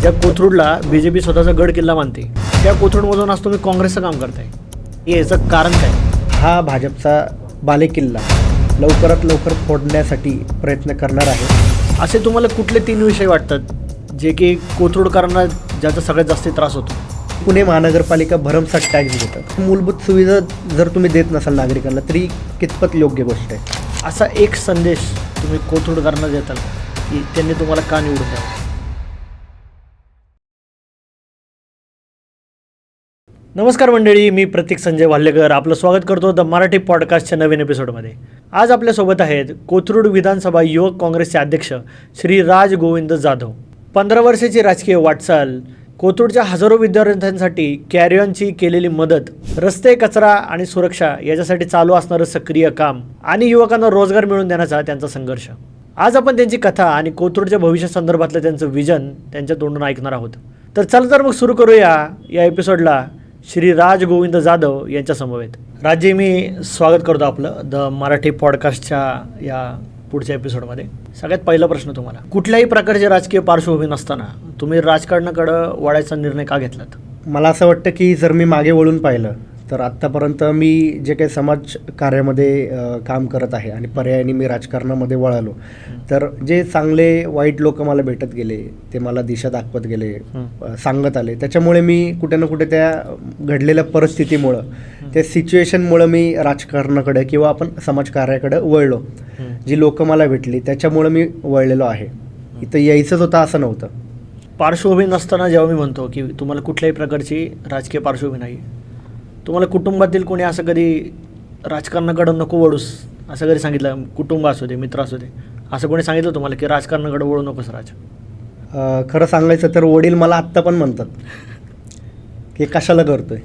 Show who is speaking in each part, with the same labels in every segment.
Speaker 1: ज्या कोथरूडला B J P स्वतःचा गड किल्ला मानते त्या कोथरूडमधून आज तुम्ही काँग्रेसचं काम करताय. याचं कारण काय?
Speaker 2: हा भाजपचा बालेकिल्ला लवकरात लवकर फोडण्यासाठी प्रयत्न करणार आहे.
Speaker 1: असे तुम्हाला कुठले तीन विषय वाटतात जे की कोथरूडकरांना ज्याचा सगळ्यात जास्त त्रास होतो?
Speaker 2: पुणे महानगरपालिका भरमसाठ टॅक्स घेतं मूलभूत सुविधा जर तुम्ही देत नसाल नागरिकांना तरी कितपत योग्य गोष्ट आहे?
Speaker 1: असा एक संदेश तुम्ही कोथरूडकरांना देताल की त्यांनी तुम्हाला का निवडून द्यावं? नमस्कार मंडळी मी प्रतीक संजय वाल्हेकर. आपलं स्वागत करतो द मराठी पॉडकास्टच्या नवीन एपिसोडमध्ये आज आपल्यासोबत आहेत कोथरूड विधानसभा युवक काँग्रेसचे अध्यक्ष श्री राज गोविंद जाधव. पंधरा वर्षाची राजकीय वाटचाल कोथरूडच्या हजारो विद्यार्थ्यांसाठी कॅरियॉनची केलेली मदत रस्ते कचरा आणि सुरक्षा याच्यासाठी चालू असणारं सक्रिय काम आणि युवकांना रोजगार मिळवून देण्याचा त्यांचा संघर्ष. आज आपण त्यांची कथा आणि कोथरूडच्या भविष्यासंदर्भातलं त्यांचं विजन त्यांच्या तोंडून ऐकणार आहोत. तर चला तर मग सुरू करूया या एपिसोडला श्री राज गोविंद जाधव यांच्यासमवेत राजे मी स्वागत करतो आपलं द मराठी पॉडकास्टच्या या पुढच्या एपिसोडमध्ये सगळ्यात पहिला प्रश्न तुम्हाला कुठल्याही प्रकारचे राजकीय पार्श्वभूमी नसताना तुम्ही राजकारणाकडं वळायचा निर्णय का घेतलात?
Speaker 2: मला असं वाटतं की जर मी मागे वळून पाहिलं तर आत्तापर्यंत मी जे काही समाज कार्यामध्ये काम करत आहे आणि पर्यायाने मी राजकारणामध्ये वळालो. तर जे चांगले वाईट लोक मला भेटत गेले ते मला दिशा दाखवत गेले सांगत आले त्याच्यामुळे मी कुठे ना कुठे त्या घडलेल्या परिस्थितीमुळं त्या सिच्युएशनमुळं मी राजकारणाकडे किंवा आपण समाजकार्याकडे वळलो. जी लोक मला भेटली त्याच्यामुळं मी वळलेलो आहे. इथं यायचंच होतं असं नव्हतं.
Speaker 1: पार्श्वभूमी नसताना जेव्हा मी म्हणतो की तुम्हाला कुठल्याही प्रकारची राजकीय पार्श्वभूमी नाही. तुम्हाला कुटुंबातील कोणी असं कधी राजकारणाकडं नको वळूस असं कधी सांगितलं? कुटुंब असू दे मित्र असू दे. असं कोणी सांगितलं तुम्हाला की राजकारणाकडे वळू नकोस राज?
Speaker 2: अ, खरं सांगायचं तर वडील मला आत्ता पण म्हणतात की कशाला करतोय?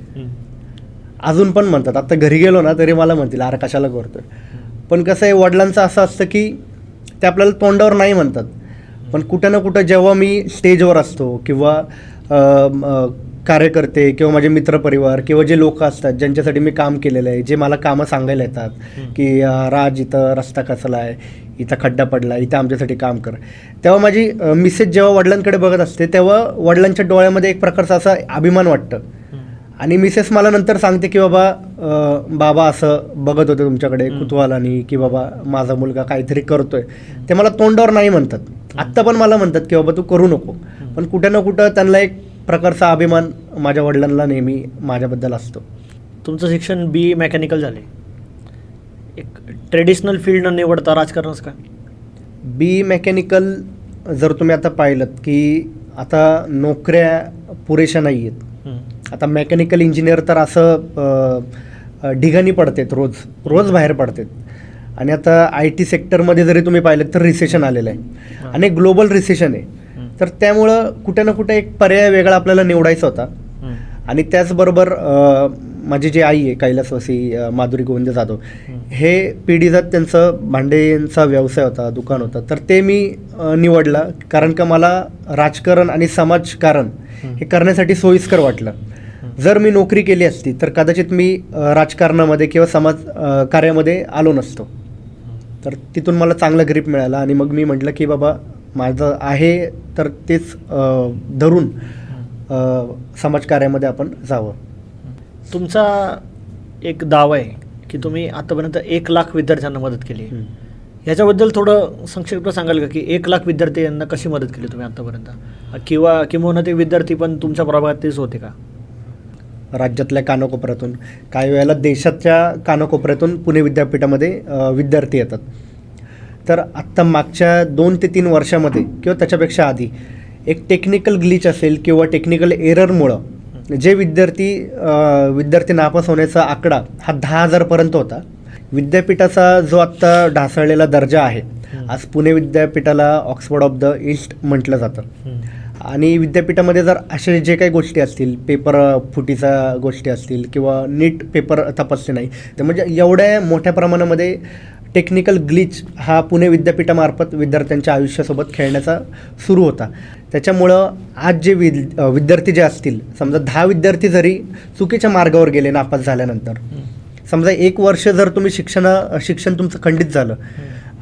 Speaker 2: अजून पण म्हणतात. आता घरी गेलो ना तरी मला म्हणतील अरे कशाला करतोय? पण कसं आहे वडिलांचं असं असतं की ते आपल्याला तोंडावर नाही म्हणतात. पण कुठं ना कुठं जेव्हा मी स्टेजवर असतो किंवा अ, म, कार्यकर्ते किंवा माझे मित्रपरिवार किंवा जे लोक असतात ज्यांच्यासाठी मी काम केलेलं आहे जे मला कामं सांगायला येतात की राज इथं रस्ता कसला आहे इथं खड्डा पडला इथं आमच्यासाठी काम कर. तेव्हा माझी मिसेस जेव्हा वडिलांकडे बघत असते तेव्हा वडिलांच्या डोळ्यामध्ये एक प्रकारचा असा अभिमान वाटतं. आणि मिसेस मला नंतर सांगते की बाबा बाबा असं बघत होते तुमच्याकडे कुतूहलानी की बाबा माझा मुलगा काहीतरी करतोय. ते मला तोंडावर नाही म्हणतात. आत्ता पण मला म्हणतात की बाबा तू करू नको. पण कुठे ना कुठं त्यांना एक प्रकारचा अभिमान माझ्या वडिलांना नेहमी माझ्याबद्दल असतो.
Speaker 1: तुमचं शिक्षण बी मेकॅनिकल झाले. एक ट्रेडिशनल फील्ड न निवडता राजकारणच का
Speaker 2: बी मेकॅनिकल जर तुम्ही आता पाहिलं की आता नोकऱ्या पुरेशा नाही आहेत आता मेकॅनिकल इंजिनियर तर असं ढिगाणी पडतात रोज रोज बाहेर पडतात. आणि आता आय टी सेक्टरमध्ये जरी तुम्ही पाहिलं तर रिसेशन आलेलं आहे. आणि ग्लोबल रिसेशन आहे. तर त्यामुळं कुठे ना कुठे एक पर्याय वेगळा आपल्याला निवडायचा होता. आणि त्याचबरोबर माझी जी आई आहे कैलासवासी माधुरी गोविंद जाधव हे पिढीजात त्यांचं भांडेंचा व्यवसाय होता दुकान होतं. तर ते मी निवडलं कारण का मला राजकारण आणि समाजकारण हे करण्यासाठी सोयीस्कर वाटलं. जर मी नोकरी केली असती तर कदाचित मी राजकारणामध्ये किंवा समाज कार्यामध्ये आलो नसतो. तर तिथून मला चांगला ग्रीप मिळाला आणि मग मी म्हटलं की बाबा माझं आहे तर तेच धरून समाजकार्यामध्ये आपण जावं.
Speaker 1: तुमचा एक दावा आहे की तुम्ही आतापर्यंत एक लाख विद्यार्थ्यांना मदत केली. ह्याच्याबद्दल थोडं संक्षिप्त सांगाल का की एक लाख विद्यार्थी यांना कशी मदत केली तुम्ही आतापर्यंत? किंवा किंवा ते विद्यार्थी पण तुमच्या प्रभागात तेच होते का?
Speaker 2: राज्यातल्या कानाकोपऱ्यातून काही वेळेला देशाच्या कानाकोपऱ्यातून पुणे विद्यापीठामध्ये विद्यार्थी येतात. तर आत्ता मागच्या दोन ते तीन वर्षामध्ये किंवा त्याच्यापेक्षा आधी एक टेक्निकल ग्लिच असेल किंवा टेक्निकल एररमुळं जे विद्यार्थी विद्यार्थी नापास होण्याचा आकडा हा दहा हजारपर्यंत होता. विद्यापीठाचा जो आत्ता ढासळलेला दर्जा आहे आज पुणे विद्यापीठाला ऑक्सफोर्ड ऑफ द ईस्ट म्हटलं जातं. आणि विद्यापीठामध्ये जर असे जे काही गोष्टी असतील पेपर फुटीचा गोष्टी असतील किंवा नीट पेपर तपासले नाही तर म्हणजे एवढ्या मोठ्या प्रमाणामध्ये टेक्निकल ग्लिच हा पुणे विद्यापीठामार्फत विद्यार्थ्यांच्या आयुष्यासोबत खेळण्याचा सुरू होता. त्याच्यामुळं आज जे विद विद्यार्थी जे असतील समजा दहा विद्यार्थी जरी चुकीच्या मार्गावर गेले नापास झाल्यानंतर. समजा एक वर्ष जर तुम्ही शिक्षण शिक्षण तुमचं खंडित झालं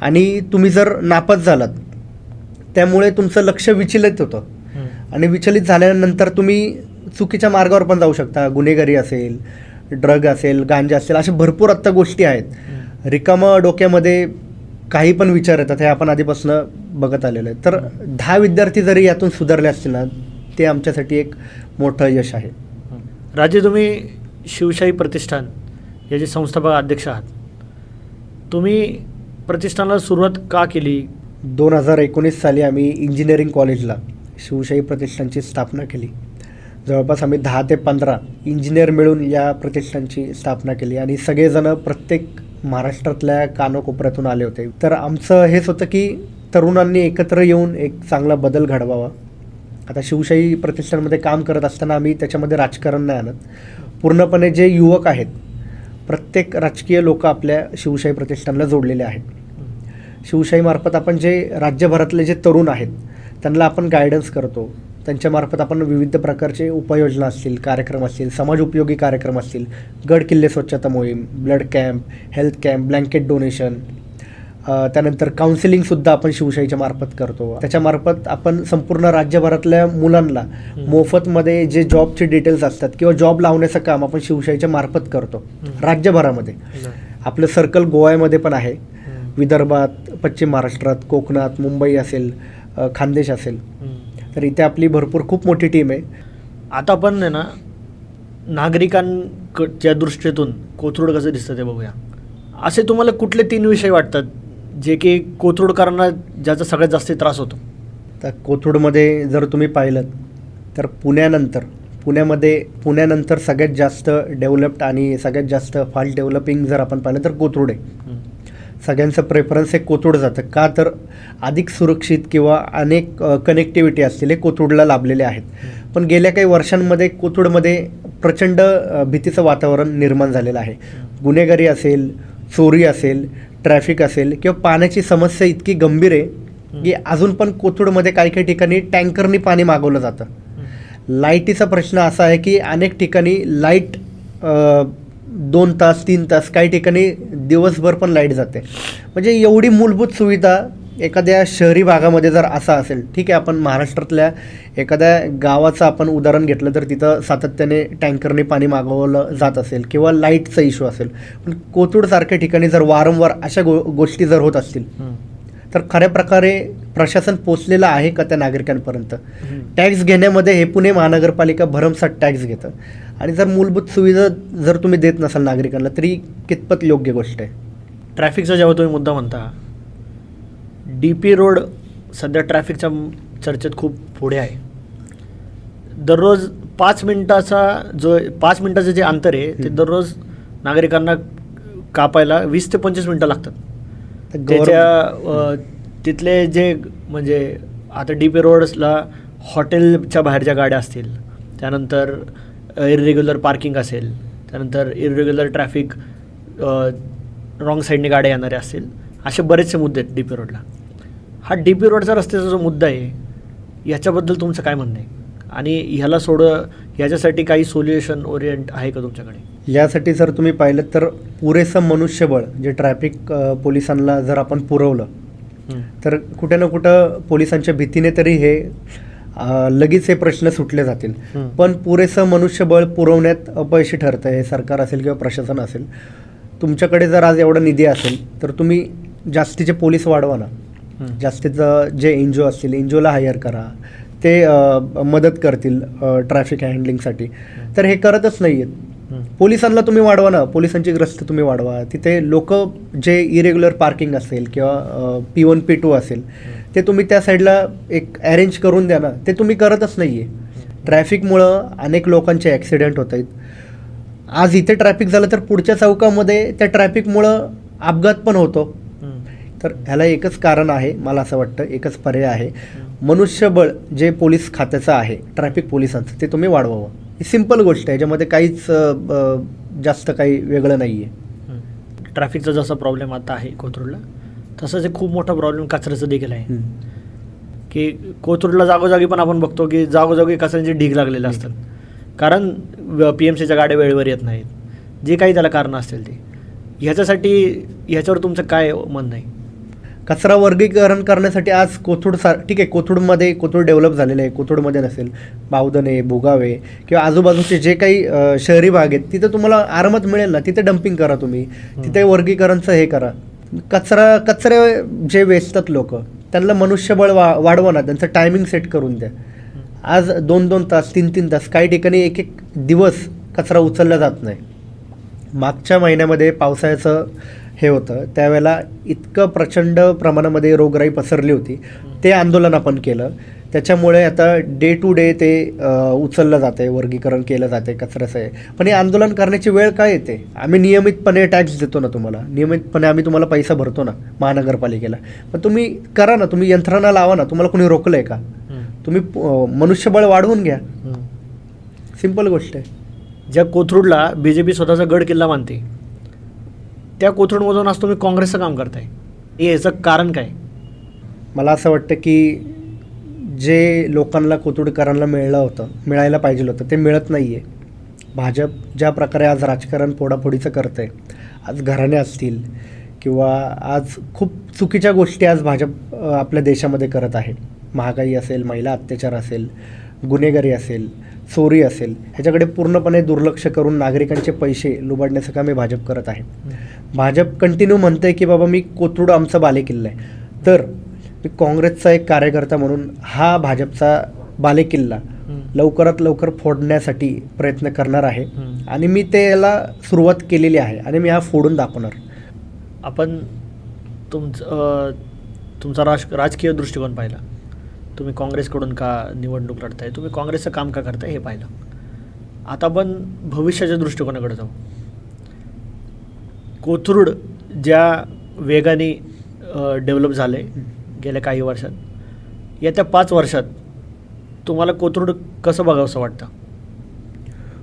Speaker 2: आणि तुम्ही जर नापास झालात त्यामुळे तुमचं लक्ष विचलित होतं. आणि विचलित झाल्यानंतर तुम्ही चुकीच्या मार्गावर पण जाऊ शकता. गुन्हेगारी असेल ड्रग असेल गांजा असेल अशा भरपूर आत्ता गोष्टी आहेत. रिकामं डोक्यामध्ये काही पण विचार येतात हे आपण आधीपासून बघत आलेलं आहे. तर दहा विद्यार्थी जरी यातून सुधारले असतील ना ते आमच्यासाठी एक मोठं यश आहे.
Speaker 1: राजे तुम्ही शिवशाही प्रतिष्ठान याचे संस्थापक अध्यक्ष आहात तुम्ही प्रतिष्ठानाला सुरुवात का केली?
Speaker 2: दोन हजार एकोणीस साली आम्ही इंजिनिअरिंग कॉलेजला शिवशाही प्रतिष्ठानची स्थापना केली. जवळपास आम्ही दहा ते पंधरा इंजिनियर मिळून या प्रतिष्ठानची स्थापना केली आणि सगळेजणं प्रत्येक महाराष्ट्रातल्या कानोकोपऱ्यातून आले होते. तर आमचं हेच होतं की तरुणांनी एकत्र येऊन एक चांगला बदल घडवावा. आता शिवशाही प्रतिष्ठानमध्ये काम करत असताना आम्ही त्याच्यामध्ये राजकारण नाही आणत. पूर्णपणे जे युवक आहेत प्रत्येक राजकीय लोक आपल्या शिवशाही प्रतिष्ठानला जोडलेले आहेत. शिवशाहीमार्फत आपण जे राज्यभरातले जे तरुण आहेत त्यांना आपण गायडन्स करतो. त्यांच्यामार्फत आपण विविध प्रकारचे उपाययोजना असतील कार्यक्रम असतील समाज उपयोगी कार्यक्रम असतील गड किल्ले स्वच्छता मोहीम blood camp health camp blanket donation त्यानंतर काउन्सिलिंगसुद्धा आपण शिवशाहीच्या मार्फत करतो. त्याच्यामार्फत आपण संपूर्ण राज्यभरातल्या मुलांना मोफतमध्ये जे जॉबचे डिटेल्स असतात किंवा जॉब लावण्याचं काम आपण शिवशाहीच्या मार्फत करतो. राज्यभरामध्ये. आपलं सर्कल गोव्यामध्ये पण आहे. विदर्भात पश्चिम महाराष्ट्रात कोकणात मुंबई असेल खानदेश असेल. तर इथे आपली भरपूर खूप मोठी टीम आहे.
Speaker 1: आता पण आहे ना नागरिकांच्या दृष्टीतून कोथरूड कसं दिसतं ते बघूया. असे तुम्हाला कुठले तीन विषय वाटतात जे की कोथरूडकरांना ज्याचा सगळ्यात जास्त त्रास होतो?
Speaker 2: तर कोथरूडमध्ये जर तुम्ही पाहिलं तर पुण्यानंतर पुण्यामध्ये पुण्यानंतर सगळ्यात जास्त डेव्हलप्ड आणि सगळ्यात जास्त फास्ट डेव्हलपिंग जर आपण पाहिलं तर कोथरूड आहे. सगळ्यांचं प्रेफरन्स हे कोथरूड जातं. का तर अधिक सुरक्षित किंवा अनेक कनेक्टिव्हिटी असतील हे कोथरूडला लाभलेले आहेत. पण गेल्या काही वर्षांमध्ये कोथरूडमध्ये प्रचंड भीतीचं वातावरण निर्माण झालेलं आहे. गुन्हेगारी असेल चोरी असेल ट्रॅफिक असेल किंवा पाण्याची समस्या इतकी गंभीर आहे की अजून पण कोथरूडमध्ये काही काही ठिकाणी टँकरनी पाणी मागवलं जातं. लाईटीचा प्रश्न असा आहे की अनेक ठिकाणी लाइट दोन तास तीन तास काही ठिकाणी दिवसभर पण लाइट जाते. म्हणजे एवढी मूलभूत सुविधा एखाद्या शहरी भागामध्ये जर असा असेल ठीक आहे आपण महाराष्ट्रातल्या एखाद्या गावाचं आपण उदाहरण घेतलं तर तिथं सातत्याने टँकरने पाणी मागवलं जात असेल किंवा लाईटचा इश्यू असेल. पण कोथरूडसारख्या ठिकाणी जर वारंवार अशा गो गोष्टी जर होत असतील तर खऱ्या प्रकारे प्रशासन पोचलेलं आहे का त्या नागरिकांपर्यंत? टॅक्स घेण्यामध्ये हे पुणे महानगरपालिका भरमसाठ टॅक्स घेतं. आणि जर मूलभूत सुविधा जर तुम्ही देत नसाल नागरिकांना तरी कितपत योग्य गोष्ट आहे?
Speaker 1: ट्रॅफिकचा जेव्हा तुम्ही मुद्दा म्हणता डी पी रोड सध्या ट्रॅफिकच्या चर्चेत खूप पुढे आहे. दररोज पाच मिनिटाचा जो पाच मिनिटाचं जे अंतर आहे ते. दररोज नागरिकांना कापायला वीस ते पंचवीस मिनटं लागतात. त्याच्या तिथले जे म्हणजे आता डी पी रोड्सला हॉटेलच्या बाहेरच्या गाड्या असतील त्यानंतर इरेग्युलर पार्किंग असेल त्यानंतर इरेग्युलर ट्रॅफिक रॉंग साईडने गाड्या येणाऱ्या असतील असे बरेचसे मुद्दे आहेत डी पी रोडला हा डी पी रोडचा रस्त्याचा जो मुद्दा आहे याच्याबद्दल तुमचं काय म्हणणं आहे? आणि ह्याला सोड ह्याच्यासाठी काही सोल्युशन ओरिएंट आहे का तुमच्याकडे?
Speaker 2: यासाठी जर तुम्ही पाहिलं तर पुरेसं मनुष्यबळ जे ट्रॅफिक पोलिसांना जर आपण पुरवलं तर कुठे ना कुठं पोलिसांच्या भीतीने तरी हे लगेच हे प्रश्न सुटले जातील. पण पुरेसं मनुष्यबळ पुरवण्यात अपयशी ठरतं हे सरकार असेल किंवा प्रशासन असेल. तुमच्याकडे जर आज एवढा निधी असेल तर तुम्ही जास्तीचे पोलीस वाढवा ना. जास्तीचं जे एन जी ओ असतील एन जी ओला हायर करा. ते मदत करतील ट्रॅफिक हँडलिंगसाठी. तर हे करतच नाही आहेत. पोलिसांना तुम्ही वाढवा ना. पोलिसांची ग्रस्त तुम्ही वाढवा. तिथे लोक जे इरेग्युलर पार्किंग असेल किंवा पी वन पी टू असेल ते तुम्ही त्या साईडला एक अरेंज करून द्या ना. ते तुम्ही करतच नाही आहे ट्रॅफिकमुळं अनेक लोकांचे ॲक्सिडेंट होत आहेत. आज इथे ट्रॅफिक झालं तर पुढच्या चौकामध्ये त्या ट्रॅफिकमुळं अपघात पण होतो. तर ह्याला एकच कारण आहे मला असं वाटतं एकच पर्याय आहे. मनुष्यबळ जे पोलीस खात्याचं आहे ट्रॅफिक पोलिसांचं ते तुम्ही वाढवावं. ही सिंपल गोष्ट आहे याच्यामध्ये काहीच जास्त काही वेगळं नाही आहे.
Speaker 1: ट्रॅफिकचा जसा प्रॉब्लेम आता आहे कोथरूडला तसंच एक खूप मोठा प्रॉब्लेम कचऱ्याचा देखील आहे. की कोथरूडला जागोजागी पण आपण बघतो की जागोजागी कचऱ्याचे ढीग लागलेले असतात. कारण पी एम सीच्या गाड्या वेळेवर येत नाहीत. जे काही त्याला कारणं असतील ते. ह्याच्यासाठी ह्याच्यावर तुमचं काय म्हणणं आहे?
Speaker 2: कचरा वर्गीकरण करण्यासाठी आज कोथरूड सा ठीक आहे कोथरूडमध्ये कोथरूड डेव्हलप झालेलं आहे. कोथरूडमध्ये नसेल बावधने भोगावे किंवा आजूबाजूचे जे काही शहरी भाग आहेत तिथं तुम्हाला आरामात मिळेल ना? तिथे डम्पिंग करा तुम्ही. तिथे वर्गीकरणचं हे करा. कचरा कचरे जे वेचतात लोक त्यांना मनुष्यबळ वा वाढवा ना त्यांचं टायमिंग सेट करून द्या. आज दोन दोन तास तीन तीन तास काही ठिकाणी एक एक दिवस कचरा उचलला जात नाही. मागच्या महिन्यामध्ये पावसाळ्याचं हे होतं. त्यावेळेला इतकं प्रचंड प्रमाणामध्ये रोगराई पसरली होती. ते आंदोलन आपण केलं. त्याच्यामुळे आता डे टू डे ते उचललं जाते वर्गीकरण केलं जाते कचऱ्याचं आहे. पण हे आंदोलन करण्याची वेळ काय येते? आम्ही नियमितपणे टॅक्स देतो ना तुम्हाला. नियमितपणे आम्ही तुम्हाला पैसा भरतो ना महानगरपालिकेला. पण तुम्ही करा ना तुम्ही यंत्रणा लावा ना. तुम्हाला कोणी रोखलं आहे का तुम्ही मनुष्यबळ वाढवून घ्या. सिंपल गोष्ट आहे.
Speaker 1: ज्या कोथरूडला बी जे पी स्वतःचा गड किल्ला मानते त्या कोथरूडमधून आज तुम्ही काँग्रेसचं काम करताय. याचं कारण काय?
Speaker 2: मला असं वाटतं की जे लोकांना कोथरूडकरांना मिळलं होतं मिळायला पाहिजे होतं ते मिळत नाही आहे भाजप ज्या प्रकारे आज राजकारण पोडापोडीचं करतं आहे आज घराणे असतील किंवा आज खूप चुकीच्या गोष्टी आज भाजप आपल्या देशामध्ये करत आहे महागाई असेल महिला अत्याचार असेल गुन्हेगारी असेल चोरी असेल ह्याच्याकडे पूर्णपणे दुर्लक्ष करून नागरिकांचे पैसे लुबाडण्याचं काम हे भाजप करत आहे. भाजप कंटिन्यू म्हणते की बाबा मी कोथरूड आमचा बालेकिल्ला आहे. तर मी काँग्रेसचा एक कार्यकर्ता म्हणून हा भाजपचा बालेकिल्ला लवकरात लवकर फोडण्यासाठी प्रयत्न करणार आहे. आणि मी त्याला सुरुवात केलेली आहे आणि मी हा फोडून दाखवणार.
Speaker 1: आपण तुमचं तुमचा राज राजकीय दृष्टिकोन पाहिला. तुम्ही काँग्रेसकडून का निवडणूक लढताय? तुम्ही काँग्रेसचं काम का करताय हे पाहिलं. आता आपण भविष्याच्या दृष्टिकोनाकडे जाऊ. कोथरूड ज्या वेगाने डेव्हलप झाले गेल्या काही वर्षात येत्या पाच वर्षात तुम्हाला कोथरूड कसं बघावंसं वाटतं?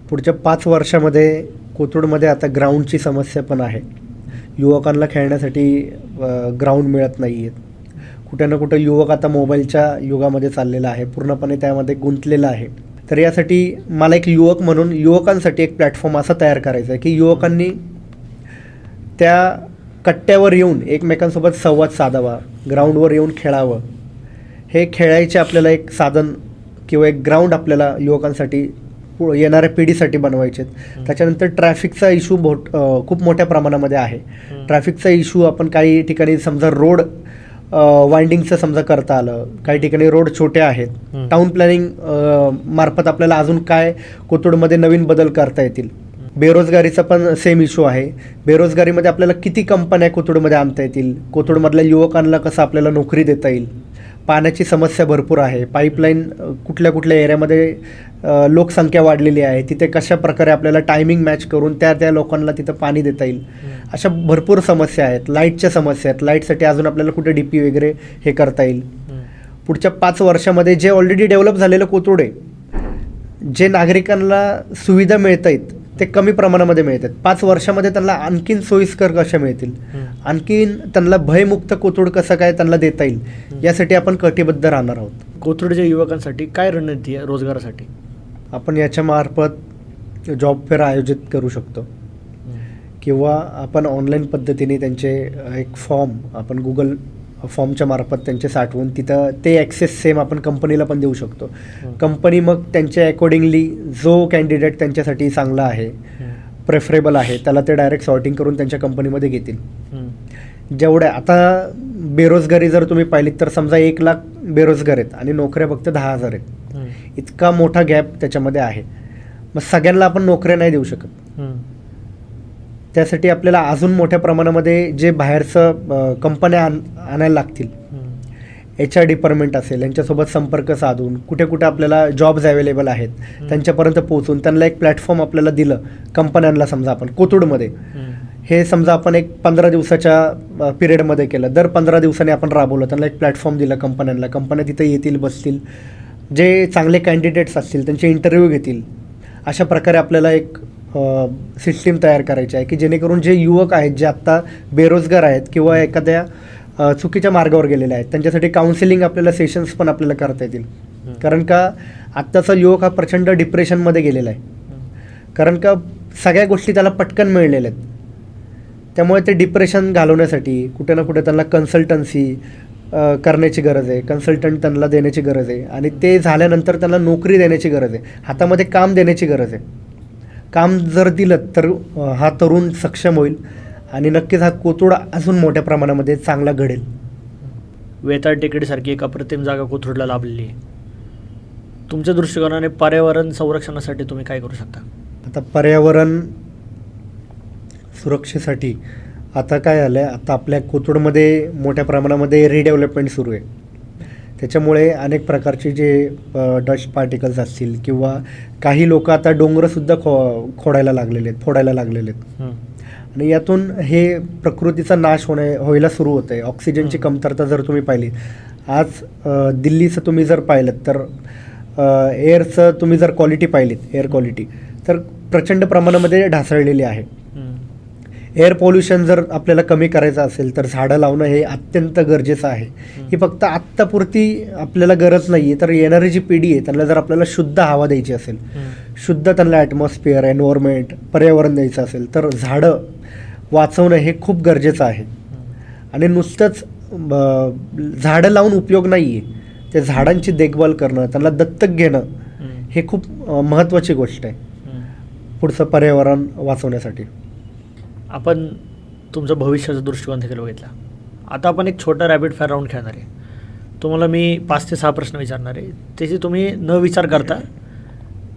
Speaker 2: पुढच्या पाच वर्षामध्ये कोथरूडमध्ये आता ग्राउंडची समस्या पण आहे. युवकांना खेळण्यासाठी ग्राउंड मिळत नाही आहेत कुठे ना कुठं युवक आता मोबाईलच्या युगामध्ये चाललेला आहे पूर्णपणे त्यामध्ये गुंतलेला आहे. तर यासाठी मला एक युवक म्हणून युवकांसाठी एक प्लॅटफॉर्म असा तयार करायचा आहे की युवकांनी त्या कट्ट्यावर येऊन एकमेकांसोबत संवाद साधावा ग्राउंडवर येऊन खेळावं. हे खेळायचे आपल्याला एक साधन किंवा एक ग्राउंड आपल्याला युवकांसाठी येणाऱ्या पिढीसाठी बनवायचे आहेत त्याच्यानंतर ट्रॅफिकचा इश्यू मोठ खूप मोठ्या प्रमाणामध्ये आहे. ट्रॅफिकचा इश्यू आपण काही ठिकाणी समजा रोड वाइंडिंगचं समजा करता आलं काही ठिकाणी रोड छोटे आहेत. टाउन प्लॅनिंग मार्फत आपल्याला अजून काय कोथरूडमध्ये नवीन बदल करता येतील? बेरोजगारीचा पण सेम इश्यू आहे. बेरोजगारीमध्ये आपल्याला किती कंपन्या कोथरूडमध्ये आणता येतील? कोथरूडमधल्या युवकांना कसं आपल्याला नोकरी देता येईल? पाण्याची समस्या भरपूर आहे. पाईपलाईन कुठल्या कुठल्या एरियामध्ये लोकसंख्या वाढलेली आहे तिथे कशा प्रकारे आपल्याला टायमिंग मॅच करून त्या त्या लोकांना तिथं पाणी देता येईल? अशा भरपूर समस्या आहेत. लाईटच्या समस्या आहेत. लाईटसाठी अजून आपल्याला कुठे डी पी वगैरे हे करता येईल? पुढच्या पाच वर्षामध्ये जे ऑलरेडी डेव्हलप झालेलं कोथरूड आहे जे नागरिकांना सुविधा मिळत आहेत ते कमी प्रमाणामध्ये मिळत आहेत पाच वर्षामध्ये त्यांना आणखीन सोयीस्कर कशा मिळतील? आणखीन त्यांना भयमुक्त कोथरूड कसं काय त्यांना देता येईल? यासाठी आपण कटिबद्ध राहणार आहोत.
Speaker 1: कोथरूडच्या युवकांसाठी काय रणनीती आहे रोजगारासाठी?
Speaker 2: आपण याच्यामार्फत जॉब फेअर आयोजित करू शकतो. किंवा आपण ऑनलाईन पद्धतीने त्यांचे एक फॉर्म आपण गुगल फॉर्मच्या मार्फत त्यांचे साठवून तिथं ते ॲक्सेस सेम आपण कंपनीला पण देऊ शकतो. कंपनी मग त्यांच्या अकॉर्डिंगली जो कॅन्डिडेट त्यांच्यासाठी चांगला आहे प्रेफरेबल आहे त्याला ते डायरेक्ट सॉर्टिंग करून त्यांच्या कंपनीमध्ये घेतील. जेवढ्या आता बेरोजगारी जर तुम्ही पाहिलीत तर समजा एक लाख बेरोजगार आहेत आणि नोकऱ्या फक्त दहा हजार आहेत. इतका मोठा गॅप त्याच्यामध्ये आहे. मग सगळ्यांना आपण नोकऱ्या नाही देऊ शकत. त्यासाठी आपल्याला अजून मोठ्या प्रमाणामध्ये जे बाहेरचं कंपन्या आण आणायला लागतील. एच आर डिपार्टमेंट असेल यांच्यासोबत संपर्क साधून कुठे कुठे आपल्याला जॉब्स अवेलेबल आहेत त्यांच्यापर्यंत पोहोचून त्यांना एक प्लॅटफॉर्म आपल्याला दिलं कंपन्यांना समजा आपण कोथरूडमध्ये. हे समजा आपण एक पंधरा दिवसाच्या पिरियडमध्ये केलं दर पंधरा दिवसांनी आपण राबवलं त्यांना एक प्लॅटफॉर्म दिला कंपन्यांना कंपन्या तिथे येतील बसतील. जे चांगले कॅन्डिडेट्स असतील त्यांचे इंटरव्ह्यू घेतील अशा प्रकारे आपल्याला एक सिस्टीम तयार करायची आहे की जेणेकरून जे युवक आहेत जे आत्ता बेरोजगार आहेत किंवा एखाद्या चुकीच्या मार्गावर गेलेले आहेत त्यांच्यासाठी काउन्सिलिंग आपल्याला सेशन्स पण आपल्याला करता येतील. कारण का आत्ताचा युवक हा प्रचंड डिप्रेशनमध्ये गेलेला आहे. कारण का सगळ्या गोष्टी त्याला पटकन मिळलेल्या आहेत. त्यामुळे ते डिप्रेशन घालवण्यासाठी कुठे ना कुठे त्यांना कन्सल्टन्सी करण्याची गरज आहे. कन्सल्टंट त्यांना देण्याची गरज आहे. आणि ते झाल्यानंतर त्यांना नोकरी देण्याची गरज आहे. हातामध्ये काम देण्याची गरज आहे. काम जर दिलं तर हा तरुण सक्षम होईल आणि नक्कीच हा कोतुड अजून मोठ्या प्रमाणामध्ये चांगला घडेल.
Speaker 1: वेताळ टेकडीसारखी एक अप्रतिम जागा कोथरूडला लाभलेली आहे. तुमच्या दृष्टिकोनाने पर्यावरण संरक्षणासाठी तुम्ही काय करू शकता?
Speaker 2: आता पर्यावरण सुरक्षेसाठी आता काय झालं आहे आता आपल्या कोथरूडमध्ये मोठ्या प्रमाणामध्ये रिडेव्हलपमेंट सुरू आहे. त्याच्यामुळे अनेक प्रकारचे जे डस्ट पार्टिकल्स असतील किंवा काही लोक आता डोंगरंसुद्धा खो खोडायला लागलेले आहेत फोडायला लागलेले आहेत.
Speaker 1: आणि
Speaker 2: यातून हे प्रकृतीचा नाश होणे व्हायला सुरू होतं आहे ऑक्सिजनची. कमतरता जर तुम्ही पाहिली आज दिल्लीचं तुम्ही जर पाहिलं तर एअरचं तुम्ही जर क्वालिटी पाहिलीत एअर क्वालिटी तर प्रचंड प्रमाणामध्ये ढासळलेली आहे. एअर पोल्युशन जर आपल्याला कमी करायचं असेल तर झाडं लावणं हे अत्यंत गरजेचं आहे ही फक्त आत्तापुरती आपल्याला गरज नाही आहे तर येणारी जी पिढी आहे त्यांना जर आपल्याला शुद्ध हवा द्यायची असेल. शुद्ध त्यांना ॲटमॉस्फिअर एन्व्हायरमेंट पर्यावरण द्यायचं असेल तर झाडं वाचवणं हे खूप गरजेचं आहे आणि नुसतंच ब- झाडं लावून उपयोग नाही आहे त्या झाडांची देखभाल करणं त्यांना दत्तक घेणं
Speaker 1: हं.
Speaker 2: खूप महत्त्वाची गोष्ट आहे. पुढचं पर्यावरण वाचवण्यासाठी
Speaker 1: आपण तुमचा भविष्याचा दृष्टिकोन देखील बघितला. आता आपण एक छोटा रॅबिट फायर राऊंड खेळणार आहे. तुम्हाला मी पाच ते सहा प्रश्न विचारणार आहे. त्याची तुम्ही न विचार करता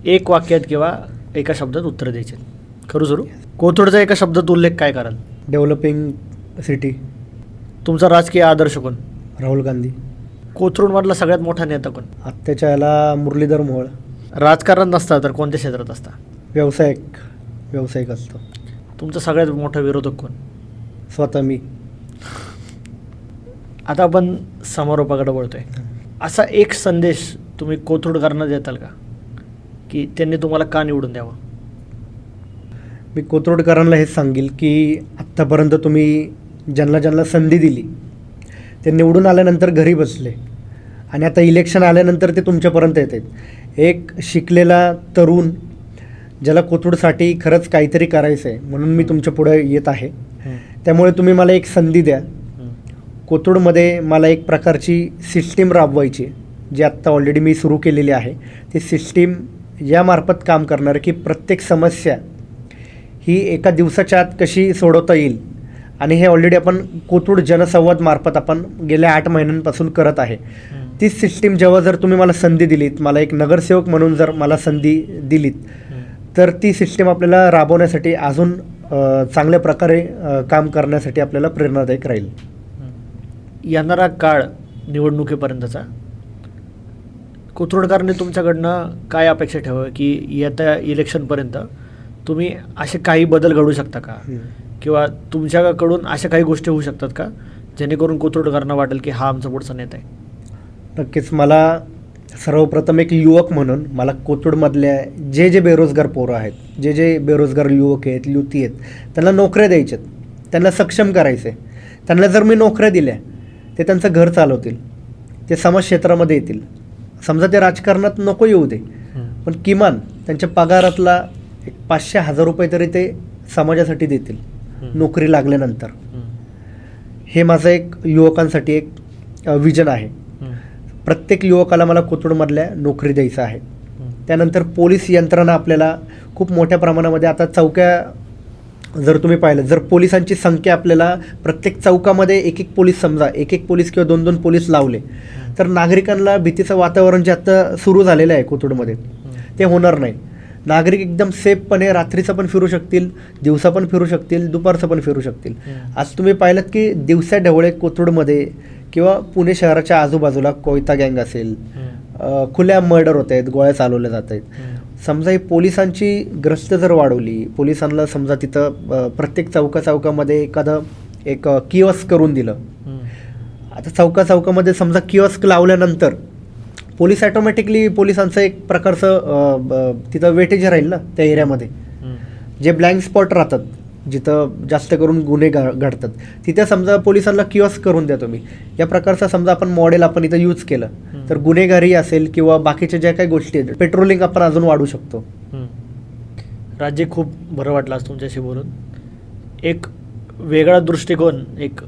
Speaker 1: एक वाक्यात किंवा एका शब्दात उत्तर द्यायचे. करू सुरू? कोथरूडचा एका शब्दात उल्लेख काय कराल?
Speaker 2: डेव्हलपिंग सिटी
Speaker 1: तुमचा राजकीय आदर्श कोण?
Speaker 2: राहुल गांधी.
Speaker 1: कोथरूडमधला सगळ्यात मोठा नेता कोण?
Speaker 2: आत्ताच्या याला मुरलीधर मोहोळ.
Speaker 1: राजकारण नसता तर कोणत्या क्षेत्रात असता?
Speaker 2: व्यावसायिक. व्यावसायिक असतो.
Speaker 1: तुमचा सगळ्यात मोठा विरोधक कोण?
Speaker 2: स्वतः मी.
Speaker 1: आता आपण समारोपाकडे वळतोय. असा एक संदेश तुम्ही कोथरूडकरांना देताल का? की त्यांनी तुम्हाला का निवडून द्यावं?
Speaker 2: मी कोथरूडकरांना हेच सांगेल की आत्तापर्यंत तुम्ही ज्यांना ज्यांना संधी दिली ते निवडून आल्यानंतर घरी बसले आणि आता इलेक्शन आल्यानंतर ते तुमच्यापर्यंत येत आहेत. एक शिकलेला तरुण ज्याला कोथरूडसाठी खरंच काहीतरी करायचं आहे म्हणून मी तुमच्यापुढे येत आहे. त्यामुळे तुम्ही मला एक संधी द्या. कोथरूडमध्ये मला एक प्रकारची सिस्टीम राबवायची जी आत्ता ऑलरेडी मी सुरू केलेली आहे. ती सिस्टीम यामार्फत काम करणार की प्रत्येक समस्या ही एका दिवसाच्या आत कशी सोडवता येईल आणि हे ऑलरेडी आपण कोथरूड जनसंवाद मार्फत आपण गेल्या आठ महिन्यांपासून करत आहे. तीच सिस्टीम जेव्हा जर तुम्ही मला संधी दिलीत मला एक नगरसेवक म्हणून जर मला संधी दिलीत तर ती सिस्टीम आपल्याला राबवण्यासाठी अजून चांगल्या प्रकारे काम करण्यासाठी आपल्याला प्रेरणादायक राहील.
Speaker 1: येणारा काळ निवडणुकीपर्यंतचा कोथरूडकरांनी तुमच्याकडनं काय अपेक्षा ठेवावी की येत्या इलेक्शनपर्यंत तुम्ही असे काही बदल घडू शकता का? किंवा तुमच्याकडून अशा काही गोष्टी होऊ शकतात का जेणेकरून कोथरूडकरांना वाटेल की हा आमचा पुढचा नेता आहे?
Speaker 2: नक्कीच. मला सर्वप्रथम एक युवक म्हणून मला कोथरूडमधल्या जे जे बेरोजगार पोरं आहेत जे जे बेरोजगार युवक आहेत युवती आहेत त्यांना नोकऱ्या द्यायच्यात. त्यांना सक्षम करायचं त्यांना जर मी नोकऱ्या दिल्या ते त्यांचं घर चालवतील. ते समाज क्षेत्रामध्ये येतील. समजा ते राजकारणात नको येऊ दे पण किमान त्यांच्या पगारातला एक पाचशे हजार रुपये तरी ते समाजासाठी देतील नोकरी लागल्यानंतर. हे माझं एक युवकांसाठी एक विजन आहे. प्रत्येक युवकाला मला कोथरूडमधल्या नोकरी द्यायचं आहे. त्यानंतर पोलीस यंत्रणा आपल्याला खूप मोठ्या प्रमाणामध्ये आता चौक्या जर तुम्ही पाहिलं जर पोलिसांची संख्या आपल्याला प्रत्येक चौकामध्ये एक एक पोलीस समजा एक एक पोलीस किंवा दोन दोन पोलीस लावले तर नागरिकांना भीतीचं वातावरण जे आता सुरू झालेलं आहे कोथरूडमध्ये ते होणार नाही. नागरिक एकदम सेफपणे रात्रीचं पण फिरू शकतील दिवसा पण फिरू शकतील दुपारचं पण फिरू शकतील. आज तुम्ही पाहिलं की दिवसा ढवळे कोथरूडमध्ये किंवा पुणे शहराच्या आजूबाजूला कोयता गँग असेल खुल्या मर्डर होत आहेत गोळ्या चालवल्या जात आहेत. समजा ही पोलिसांची ग्रस्त जर वाढवली पोलिसांना समजा तिथं प्रत्येक चौका चौकामध्ये एखादं एक किओस्क करून दिलं. आता चौका चौकामध्ये समजा किओस्क लावल्यानंतर पोलीस ॲटोमॅटिकली पोलिसांचं एक प्रकारचं तिथं वेटेज राहील ना त्या एरियामध्ये. जे ब्लँक स्पॉट राहतात जिथं जास्त करून गुन्हे घ घडतात. तिथे समजा पोलिसांना किओस्क करून द्या तुम्ही. या प्रकारचा समजा आपण मॉडेल आपण इथं यूज केलं तर गुन्हेगारी असेल किंवा बाकीच्या ज्या काही गोष्टी आहेत पेट्रोलिंग आपण अजून वाढू शकतो.
Speaker 1: राज्य खूप बरं वाटलं आज तुमच्याशी बोलून. एक वेगळा दृष्टिकोन एक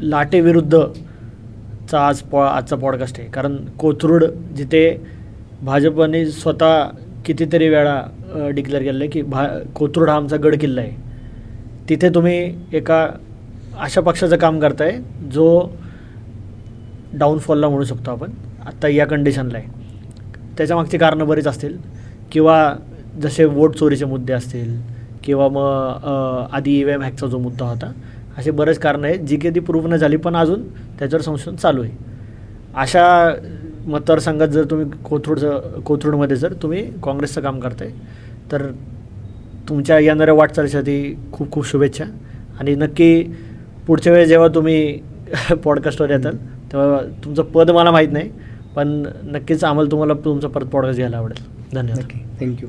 Speaker 1: लाटेविरुद्धचा आज पॉ आजचा पॉडकास्ट आहे. कारण कोथरूड जिथे भाजपने स्वतः कितीतरी वेळा डिक्लेअर केलेलं आहे की भा कोथरूड हा आमचा गड किल्ला आहे. तिथे तुम्ही एका अशा पक्षाचं काम करताय जो डाऊनफॉलला म्हणू शकतो आपण आत्ता या कंडिशनला आहे. त्याच्यामागची कारणं बरीच असतील किंवा जसे वोट चोरीचे मुद्दे असतील किंवा मग आधी ई व्ही एम हॅकचा जो मुद्दा होता असे बरेच कारणं आहेत जी की ती प्रूव्ह न झाली पण अजून त्याच्यावर संशोधन चालू आहे. अशा मतदारसंघात जर तुम्ही कोथरूडचं कोथरूडमध्ये जर तुम्ही काँग्रेसचं काम करताय तर तुमच्या येणाऱ्या वाटचालीसाठी खूप खूप शुभेच्छा. आणि नक्की पुढच्या वेळेस जेव्हा तुम्ही पॉडकास्टवर येताल तेव्हा तुमचं पद मला माहीत नाही पण नक्कीच आम्हाला तुम्हाला तुमचं परत पॉडकास्ट घ्यायला आवडेल. धन्यवाद.
Speaker 2: थँक्यू